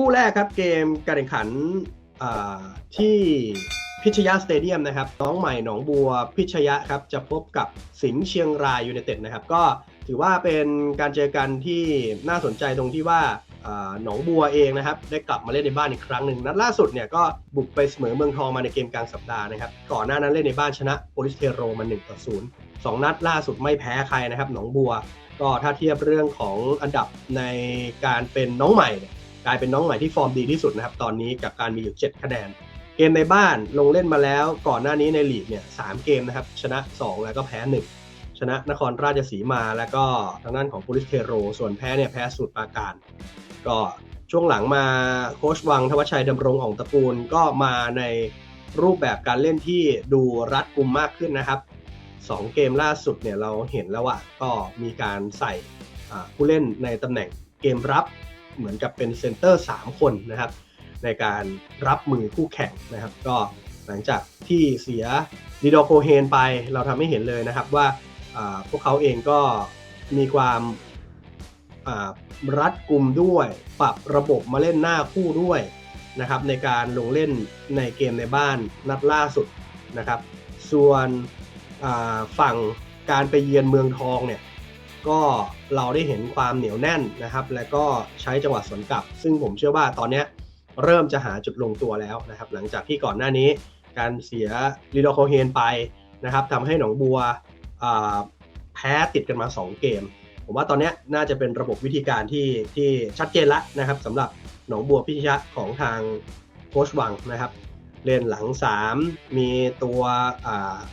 คู่แรกครับเกมการแข่งขันที่พิชยาสเตเดียมนะครับ น้องใหม่หนองบัวพิชยะครับ จะพบกับสิงห์เชียงรายยูไนเต็ดนะครับ ก็ถือว่าเป็นการเจอกันที่น่าสนใจตรงที่ว่าหนองบัวเองนะครับ ได้กลับมาเล่นในบ้านอีกครั้งหนึ่งนัดล่าสุดเนี่ยก็บุกไปเสมอเมืองทองมาในเกมกลางสัปดาห์นะครับ ก่อนหน้านั้นเล่นในบ้านชนะโปลิสเทโรมา1ต่อ0สองนัดล่าสุดไม่แพ้ใครนะครับ หนองบัว ก็ถ้าเทียบเรื่องของอันดับในการเป็นน้องใหม่เนี่ย กลายเป็นน้องใหม่ที่ฟอร์มดีที่สุดนะครับตอนนี้กับการมีอยู่ 7 คะแนน เกมในบ้านลงเล่นมาแล้วก่อนหน้านี้ในลีกเนี่ยสเกมนะครับชนะ 2 แล้วก็แพ้ 1 ชนะนครราชสีมาแล้วก็ทางด้านของปูริสเทโร ส่วนแพ้เนี่ยแพ้สูตรปาการ ก็ช่วงหลังมาโค้ชวังทวชชัยดำรงของตระกูลก็มาในรูปแบบการเล่นที่ดูรัดกุมมากขึ้นนะครับสองเกมล่าสุดเนี่ยเราเห็นแล้วว่าก็มีการใส่ผู้เล่นในตำแหน่งเกมรับ เหมือนกับเป็นเซนเตอร์ 3 คนนะครับ ในการรับมือคู่แข่งนะครับ ก็หลังจากที่เสียดีโดโคเฮนไปเราทำให้เห็นเลยนะครับว่าพวกเขาเองก็มีความรัดกลุ่มด้วย ปรับระบบมาเล่นหน้าคู่ด้วยนะครับในการลงเล่นในเกมในบ้านนัดล่าสุดนะครับ ส่วนฝั่งการไปเยือนเมืองทองเนี่ย ก็เราได้เห็นความเหนียวแน่นนะครับ และก็ใช้จังหวะสวนกลับ ซึ่งผมเชื่อว่าตอนนี้เริ่มจะหาจุดลงตัวแล้วนะครับ หลังจากที่ก่อนหน้านี้การเสียลีโดโคเฮนไปนะครับทำให้หนองบัวแพ้ติดกันมา 2 เกม ผมว่าตอนนี้น่าจะเป็นระบบวิธีการที่ที่ชัดเจนล้วนะครับสำหรับหนองบัวพิชยะของทางโค้ชวังนะครับเล่นหลัง 3 มีตัว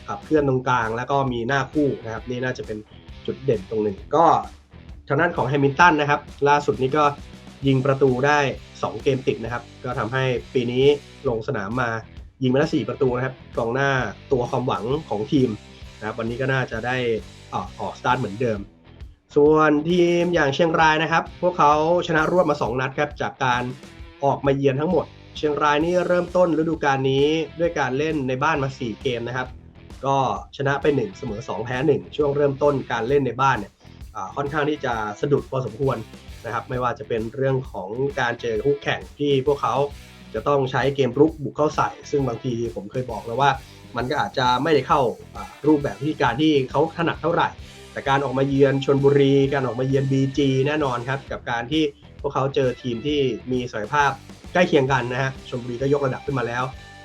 ขับเคลื่อนตรงกลาง แล้วก็มีหน้าคู่นะครับ นี่น่าจะเป็น จุดเด่นตรงหนึ่งก็ทางด้านของแฮมิลตันนะครับ ล่าสุดนี้ก็ยิงประตูได้ 2 เกมติดนะครับ ก็ทำให้ปีนี้ลงสนามมายิงมาแล้ว4ประตูนะครับกองหน้าตัวความหวังของทีมนะครับวันนี้ก็น่าจะได้ออกออกสตาร์ทเหมือนเดิม ส่วนทีมอย่างเชียงรายนะครับ พวกเขาชนะรวดมา 2 นัดครับจากการออกมาเยือนทั้งหมด เชียงรายนี่เริ่มต้นฤดูกาลนี้ด้วยการเล่นในบ้านมา 4 เกมนะครับ ก็ชนะไป1เสมอ2 แพ้ 1 ช่วงเริ่มต้นการเล่นในบ้านเนี่ยค่อนข้างที่จะสะดุดพอสมควรนะครับไม่ว่าจะเป็นเรื่องของการเจอคู่แข่งที่พวกเขาจะต้องใช้เกมรุกบุกเข้าใส่ ซึ่งบางทีผมเคยบอกแล้วว่า มันก็อาจจะไม่ได้เข้าอ่ารูปแบบวิธีการที่เขาถนัดเท่าไหร่ แต่การออกมาเยือนชนบุรี การออกมาเยือน BG แน่นอนครับ กับการที่พวกเขาเจอทีมที่มีศักยภาพใกล้เคียงกันนะฮะชนบุรีก็ยกระดับขึ้นมาแล้ว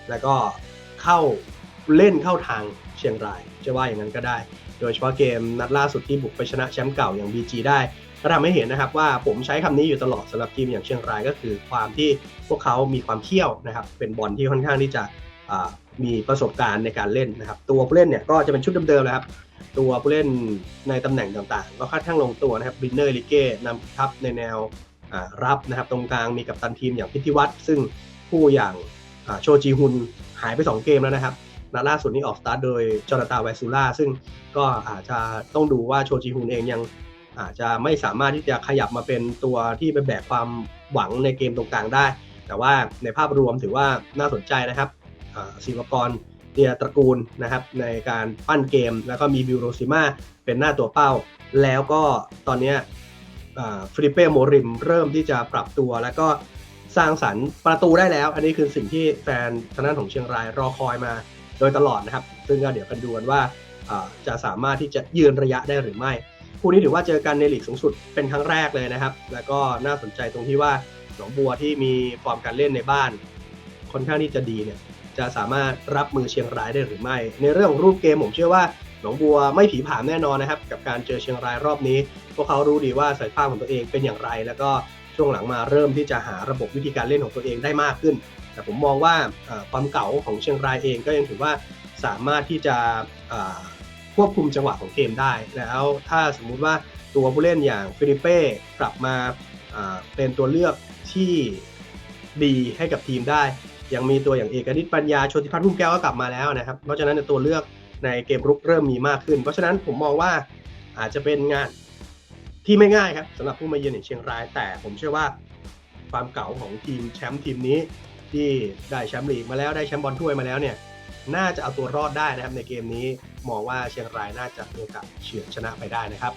แล้วก็เข้า เล่นเข้าทางเชียงราย จะว่าอย่างนั้นก็ได้ โดยเฉพาะเกมนัดล่าสุดที่บุกไปชนะแชมป์เก่าอย่าง BG ได้ก็ทำให้เห็นนะครับว่าผมใช้คำนี้อยู่ตลอดสำหรับทีมอย่างเชียงรายก็คือความที่พวกเขามีความเที่ยวนะครับเป็นบอลที่ค่อนข้างที่จะมีประสบการณ์ในการเล่นนะครับ ตัวผู้เล่นเนี่ยก็จะเป็นชุดเดิมๆนะครับ ตัวผู้เล่นในตำแหน่งต่างๆ ก็ค่อนข้างลงตัวนะครับบินเนอร์ลิเก้นำทัพในแนวรับนะครับ ตรงกลางมีกัปตันทีมอย่างพิธิวัตรซึ่งผู้อย่างโชจีฮุนหายไป 2 เกมแล้วนะครับ นัดล่าสุดนี้ออกสตาร์ทโดยจอร์ตาไวซูล่าซึ่งก็อาจจะต้องดูว่าโชจีฮุนเองยังอาจจะไม่สามารถที่จะขยับมาเป็นตัวที่ไปแบกความหวังในเกมตรงกลางได้ แต่ว่าในภาพรวมถือว่าน่าสนใจนะครับศิวกรเดียตระกูลนะครับในการปั้นเกม แล้วก็มีบิวโรซิมาเป็นหน้าตัวเป้า แล้วก็ตอนนี้ฟริเป้โมริมเริ่มที่จะปรับตัว แล้วก็สร้างสรรค์ประตูได้แล้ว อันนี้คือสิ่งที่แฟนทางด้านของเชียงรายรอคอยมา โดยตลอดนะครับ ซึ่งก็เดี๋ยวกันดูกันว่าอ่าจะสามารถที่จะยืนระยะได้หรือไม่ คู่นี้ถือว่าเจอกันในลีกสูงสุดเป็นครั้งแรกเลยนะครับ แล้วก็น่าสนใจตรงที่ว่าหนองบัวที่มีฟอร์มการเล่นในบ้าน ค่อนข้างที่จะดีเนี่ยจะสามารถรับมือเชียงรายได้หรือไม่ ในเรื่องของรูปเกมผมเชื่อว่าหนองบัวไม่ผีผามแน่นอนนะครับ กับการเจอเชียงรายรอบนี้ พวกเขารู้ดีว่าสายภาพของตัวเองเป็นอย่างไร แล้วก็ ช่วงหลังมาเริ่มที่จะหาระบบวิธีการเล่นของตัวเองได้มากขึ้น แต่ผมมองว่าความเก่าของเชียงรายเองก็ยังถือว่าสามารถที่จะควบคุมจังหวะของเกมได้ แล้วถ้าสมมุติว่าตัวผู้เล่นอย่างฟิลิเป้กลับมาเป็นตัวเลือกที่ดีให้กับทีมได้ ยังมีตัวอย่างเอกนิตปัญญาโชติพัฒน์พุ่มแก้วก็กลับมาแล้วนะครับ เพราะฉะนั้นในตัวเลือกในเกมรุกเริ่มมีมากขึ้น เพราะฉะนั้นผมมองว่าอาจจะเป็นงาน ที่ไม่ง่ายครับสำหรับผู้มาเยือนอย่างเชียงราย แต่ผมเชื่อว่าความเก่าของทีมแชมป์ทีมนี้ ที่ได้แชมป์ลีกมาแล้วได้แชมป์บอลถ้วยมาแล้วเนี่ยน่าจะเอาตัวรอดได้นะครับในเกมนี้มองว่าเชียงรายน่าจะมีโอกาสเฉือนชนะไปได้นะครับ